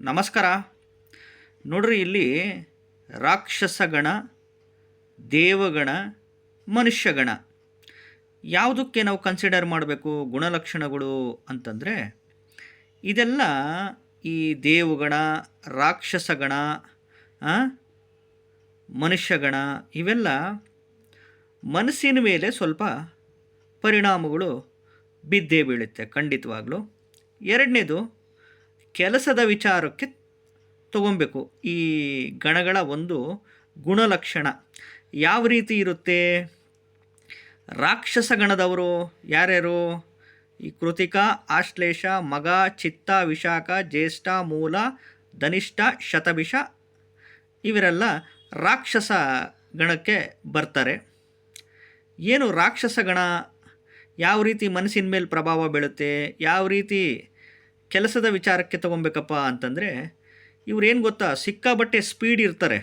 ನಮಸ್ಕಾರ. ನೋಡ್ರಿ, ಇಲ್ಲಿ ರಾಕ್ಷಸಗಣ, ದೇವಗಣ, ಮನುಷ್ಯಗಣ. ಯಾವುದಕ್ಕೆ ನಾವು ಕನ್ಸಿಡರ್ ಮಾಡಬೇಕು? ಗುಣಲಕ್ಷಣಗಳು ಅಂತಂದರೆ, ಇದೆಲ್ಲ ಈ ದೇವಗಣ, ರಾಕ್ಷಸಗಣ ಮನುಷ್ಯಗಣ, ಇವೆಲ್ಲ ಮನಸ್ಸಿನ ಮೇಲೆ ಸ್ವಲ್ಪ ಪರಿಣಾಮಗಳು ಬಿದ್ದೇ ಬೀಳುತ್ತೆ ಖಂಡಿತವಾಗ್ಲೂ. ಎರಡನೇದು ಕೆಲಸದ ವಿಚಾರಕ್ಕೆ ತಗೊಬೇಕು. ಈ ಗಣಗಳ ಒಂದು ಗುಣಲಕ್ಷಣ ಯಾವ ರೀತಿ ಇರುತ್ತೆ? ರಾಕ್ಷಸ ಗಣದವರು ಯಾರ್ಯಾರು? ಈ ಕೃತಿಕ, ಆಶ್ಲೇಷ, ಮಗ, ಚಿತ್ತ, ವಿಶಾಖ, ಜ್ಯೇಷ್ಠ, ಮೂಲ, ಧನಿಷ್ಠ, ಶತಭಿಷ ಇವರೆಲ್ಲ ರಾಕ್ಷಸ ಗಣಕ್ಕೆ ಬರ್ತಾರೆ. ಏನು ರಾಕ್ಷಸ ಗಣ? ಯಾವ ರೀತಿ ಮನಸ್ಸಿನ ಮೇಲೆ ಪ್ರಭಾವ ಬೀಳುತ್ತೆ? ಯಾವ ರೀತಿ ಕೆಲಸದ ವಿಚಾರಕ್ಕೆ ತೊಗೊಬೇಕಪ್ಪ ಅಂತಂದರೆ ಇವ್ರೇನು ಗೊತ್ತಾ? ಸಿಕ್ಕಾಬಟ್ಟೆ ಸ್ಪೀಡ್ ಇರ್ತಾರೆ.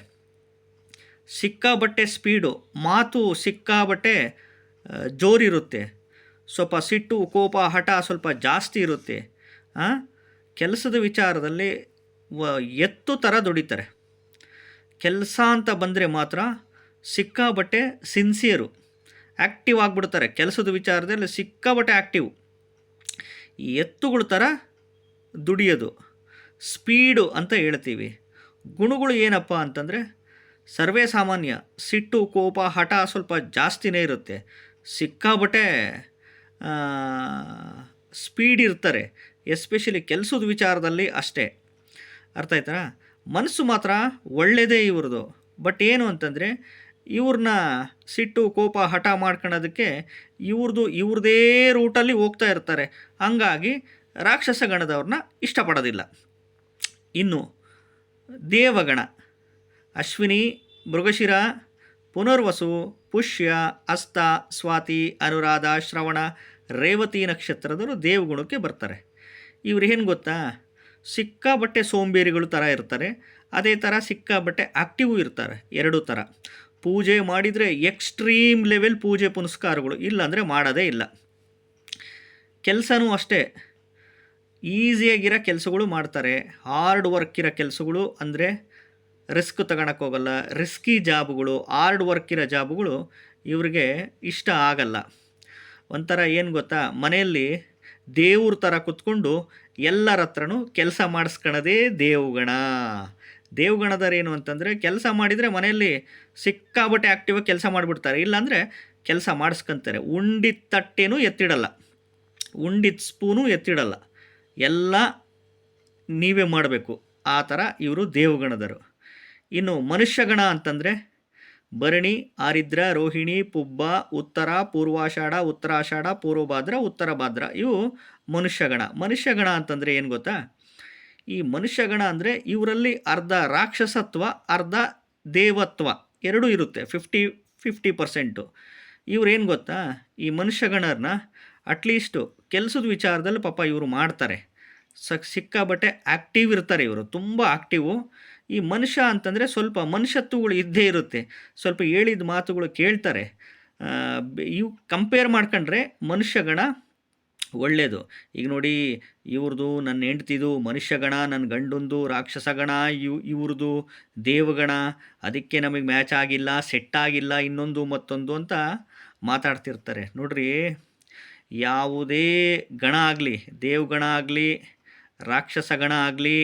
ಸಿಕ್ಕಾಬಟ್ಟೆ ಸ್ಪೀಡು ಮಾತು ಸಿಕ್ಕಾಬಟ್ಟೆ ಜೋರಿರುತ್ತೆ ಸ್ವಲ್ಪ ಸಿಟ್ಟು, ಕೋಪ, ಹಠ ಸ್ವಲ್ಪ ಜಾಸ್ತಿ ಇರುತ್ತೆ? ಕೆಲಸದ ವಿಚಾರದಲ್ಲಿ ವ, ಎತ್ತು ಥರ ದುಡಿತಾರೆ. ಕೆಲಸ ಅಂತ ಬಂದರೆ ಮಾತ್ರ ಸಿಕ್ಕಾಬಟ್ಟೆ ಸಿನ್ಸಿಯರು ಆ್ಯಕ್ಟಿವ್ ಆಗಿಬಿಡ್ತಾರೆ. ಕೆಲಸದ ವಿಚಾರದಲ್ಲಿ ಸಿಕ್ಕಾಬಟ್ಟೆ ಆ್ಯಕ್ಟಿವ್ ಎತ್ತುಗಳ ಥರ ದುಡಿಯೋದು, ಸ್ಪೀಡು ಅಂತ ಹೇಳ್ತೀವಿ. ಗುಣಗಳು ಏನಪ್ಪ ಅಂತಂದರೆ, ಸರ್ವೇ ಸಾಮಾನ್ಯ, ಸಿಟ್ಟು, ಕೋಪ, ಹಠ ಸ್ವಲ್ಪ ಜಾಸ್ತಿನೇ ಇರುತ್ತೆ. ಸಿಕ್ಕಾಬಟ್ಟೆ ಸ್ಪೀಡ್ ಇರ್ತಾರೆ. ಎಸ್ಪೆಷಲಿ ಕೆಲಸದ ವಿಚಾರದಲ್ಲಿ ಅಷ್ಟೇ. ಅರ್ಥ ಆಯ್ತಾ ಮನಸ್ಸು ಮಾತ್ರ ಒಳ್ಳೆಯದೇ ಇವ್ರದ್ದು. ಬಟ್ ಏನು ಅಂತಂದರೆ, ಇವ್ರನ್ನ ಸಿಟ್ಟು, ಕೋಪ, ಹಠ ಮಾಡ್ಕೊಳ್ಳೋದಕ್ಕೆ ಇವ್ರದ್ದು ಇವ್ರದೇ ರೂಟಲ್ಲಿ ಹೋಗ್ತಾ ಇರ್ತಾರೆ. ಹಂಗಾಗಿ ರಾಕ್ಷಸ ಗಣದವ್ರನ್ನ ಇಷ್ಟಪಡೋದಿಲ್ಲ. ಇನ್ನು ದೇವಗಣ, ಅಶ್ವಿನಿ, ಮೃಗಶಿರ, ಪುನರ್ವಸು, ಪುಷ್ಯ, ಅಸ್ತ, ಸ್ವಾತಿ, ಅನುರಾಧ, ಶ್ರವಣ, ರೇವತಿ ನಕ್ಷತ್ರದವರು ದೇವಗುಣಕ್ಕೆ ಬರ್ತಾರೆ. ಇವ್ರು ಏನು ಗೊತ್ತಾ? ಸಿಕ್ಕಾಬಟ್ಟೆ ಸೋಂಬೇರಿಗಳು ಥರ ಇರ್ತಾರೆ. ಅದೇ ಥರ ಸಿಕ್ಕಾಬಟ್ಟೆ ಆಕ್ಟಿವ್ ಇರ್ತಾರೆ. ಎರಡೂ ಥರ ಪೂಜೆ ಮಾಡಿದರೆ ಎಕ್ಸ್ಟ್ರೀಮ್ ಲೆವೆಲ್ ಪೂಜೆ ಪುನಸ್ಕಾರಗಳು, ಇಲ್ಲಾಂದರೆ ಮಾಡೋದೇ ಇಲ್ಲ. ಕೆಲಸನೂ ಅಷ್ಟೇ. ಈಸಿಯಾಗಿರೋ ಕೆಲಸಗಳು ಮಾಡ್ತಾರೆ. ಹಾರ್ಡ್ ವರ್ಕ್ ಇರೋ ಕೆಲಸಗಳು ಅಂದರೆ ರಿಸ್ಕ್ ಹೋಗಲ್ಲ. ರಿಸ್ಕಿ ಜಾಬ್ಗಳು, ಹಾರ್ಡ್ ವರ್ಕ್ ಇರೋ ಜಾಬ್ಗಳು ಇವ್ರಿಗೆ ಇಷ್ಟ ಆಗಲ್ಲ. ಒಂಥರ ಏನು ಗೊತ್ತಾ? ಮನೆಯಲ್ಲಿ ದೇವ್ರ ಥರ ಕುತ್ಕೊಂಡು ಎಲ್ಲರ ಹತ್ರನೂ ಕೆಲಸ ಮಾಡಿಸ್ಕೊಳ್ಳೋದೇ ದೇವಗಣ. ದೇವಗಣದರೇನು ಅಂತಂದರೆ ಕೆಲಸ ಮಾಡಿದರೆ ಮನೆಯಲ್ಲಿ ಸಿಕ್ಕಾಬಟ್ಟೆ ಆ್ಯಕ್ಟಿವ್ ಕೆಲಸ ಮಾಡಿಬಿಡ್ತಾರೆ. ಇಲ್ಲಾಂದರೆ ಕೆಲಸ ಮಾಡಿಸ್ಕೊಂತಾರೆ. ಉಂಡಿದ ತಟ್ಟೆನೂ ಎತ್ತಿಡಲ್ಲ. ಉಂಡಿದ ಸ್ಪೂನು ಎತ್ತಿಡಲ್ಲ. ಎಲ್ಲ ನೀವೇ ಮಾಡಬೇಕು. ಆ ಥರ ಇವರು ದೇವಗಣದರು. ಇನ್ನು ಮನುಷ್ಯಗಣ ಅಂತಂದರೆ ಭರಣಿ, ಆರಿದ್ರ, ರೋಹಿಣಿ, ಪುಬ್ಬ, ಉತ್ತರ, ಪೂರ್ವಾಷಾಢ, ಉತ್ತರಾಷಾಢ, ಪೂರ್ವಭಾದ್ರ ಉತ್ತರ ಭಾದ್ರ ಇವು ಮನುಷ್ಯಗಣ. ಮನುಷ್ಯಗಣ ಅಂತಂದರೆ ಏನು ಗೊತ್ತಾ? ಈ ಮನುಷ್ಯಗಣ ಅಂದರೆ ಇವರಲ್ಲಿ ಅರ್ಧ ರಾಕ್ಷಸತ್ವ, ಅರ್ಧ ದೇವತ್ವ ಎರಡೂ ಇರುತ್ತೆ. ಫಿಫ್ಟಿ ಫಿಫ್ಟಿ ಪರ್ಸೆಂಟು ಇವ್ರೇನು ಗೊತ್ತಾ? ಈ ಮನುಷ್ಯಗಣರನ್ನ ಅಟ್ಲೀಸ್ಟು ಕೆಲಸದ ವಿಚಾರದಲ್ಲಿ ಪಾಪ ಇವರು ಮಾಡ್ತಾರೆ. ಸಕ್ ಸಿಕ್ಕಾಬಟ್ಟೆ ಆ್ಯಕ್ಟಿವ್ ಇರ್ತಾರೆ ಇವರು, ತುಂಬ ಆ್ಯಕ್ಟಿವು ಈ ಮನುಷ್ಯ ಅಂತಂದರೆ ಸ್ವಲ್ಪ ಮನುಷ್ಯತ್ವಗಳು ಇದ್ದೇ ಇರುತ್ತೆ. ಸ್ವಲ್ಪ ಹೇಳಿದ ಮಾತುಗಳು ಕೇಳ್ತಾರೆ. ಇವು ಕಂಪೇರ್ ಮಾಡ್ಕೊಂಡ್ರೆ ಮನುಷ್ಯಗಣ ಒಳ್ಳೆಯದು ಈಗ ನೋಡಿ ಇವ್ರದ್ದು ನನ್ನ ಹೆಂಡ್ತಿದು ಮನುಷ್ಯಗಣ ನನ್ನ ಗಂಡಂದು ರಾಕ್ಷಸಗಣ ಇವ್ ಇವ್ರದ್ದು ದೇವಗಣ ಅದಕ್ಕೆ ನಮಗೆ ಮ್ಯಾಚ್ ಆಗಿಲ್ಲ ಸೆಟ್ ಆಗಿಲ್ಲ, ಇನ್ನೊಂದು ಮತ್ತೊಂದು ಅಂತ ಮಾತಾಡ್ತಿರ್ತಾರೆ. ನೋಡ್ರಿ ಯಾವುದೇ ಗಣ ಆಗಲಿ, ದೇವಗಣ ಆಗಲಿ ರಾಕ್ಷಸ ಗಣ ಆಗಲಿ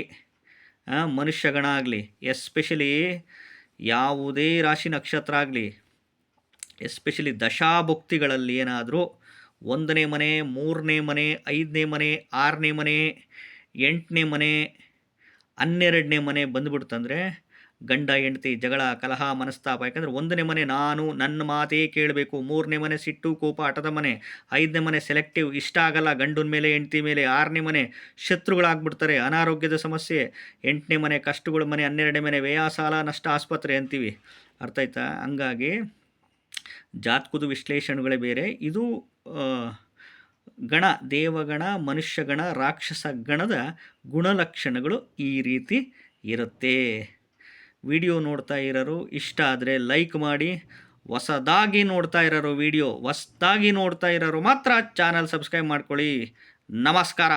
ಮನುಷ್ಯ ಗಣ ಆಗಲಿ ಎಸ್ಪೆಷಲಿ ಯಾವುದೇ ರಾಶಿ ನಕ್ಷತ್ರ ಆಗಲಿ ಎಸ್ಪೆಷಲಿ ದಶಾಭುಕ್ತಿಗಳಲ್ಲಿ ಏನಾದರೂ ಒಂದನೇ ಮನೆ, ಮೂರನೇ ಮನೆ, ಐದನೇ ಮನೆ, ಆರನೇ ಮನೆ, ಎಂಟನೇ ಮನೆ, ಹನ್ನೆರಡನೇ ಮನೆ ಬಂದುಬಿಡ್ತಂದರೆ ಗಂಡ, ಹೆಂಡತಿ, ಜಗಳ, ಕಲಹ, ಮನಸ್ತಾಪ. ಯಾಕಂದರೆ ಒಂದನೇ ಮನೆ ನಾನು, ನನ್ನ ಮಾತೇ ಕೇಳಬೇಕು. ಮೂರನೇ ಮನೆ ಸಿಟ್ಟು, ಕೋಪ ಆಟದ ಮನೆ. ಐದನೇ ಮನೆ ಸೆಲೆಕ್ಟಿವ್ ಇಷ್ಟ ಆಗಲ್ಲ. ಗಂಡನ ಮೇಲೆ, ಹೆಂಡತಿ ಮೇಲೆ, ಆರನೇ ಮನೆ ಶತ್ರುಗಳಾಗ್ಬಿಡ್ತಾರೆ. ಅನಾರೋಗ್ಯದ ಸಮಸ್ಯೆ. ಎಂಟನೇ ಮನೆ ಕಷ್ಟಗಳ ಮನೆ. ಹನ್ನೆರಡನೇ ಮನೆ ವ್ಯಯ, ಸಾಲ, ನಷ್ಟ, ಆಸ್ಪತ್ರೆ ಅಂತೀವಿ. ಅರ್ಥ ಆಯ್ತಾ? ಹಂಗಾಗಿ ಜಾತಕದ ವಿಶ್ಲೇಷಣೆಗಳೇ ಬೇರೆ. ಇದು ಗಣ, ದೇವಗಣ, ಮನುಷ್ಯಗಣ ರಾಕ್ಷಸ ಗಣದ ಗುಣಲಕ್ಷಣಗಳು ಈ ರೀತಿ ಇರುತ್ತೆ. ವಿಡಿಯೋ ನೋಡ್ತಾ ಇರೋರು ಇಷ್ಟ ಆದರೆ ಲೈಕ್ ಮಾಡಿ, ಹೊಸದಾಗಿ ನೋಡ್ತಾ ಇರೋರು ವಿಡಿಯೋ ಹೊಸದಾಗಿ ನೋಡ್ತಾ ಇರೋರು ಮಾತ್ರ ಚಾನಲ್ ಸಬ್ಸ್ಕ್ರೈಬ್ ಮಾಡ್ಕೊಳ್ಳಿ. ನಮಸ್ಕಾರ.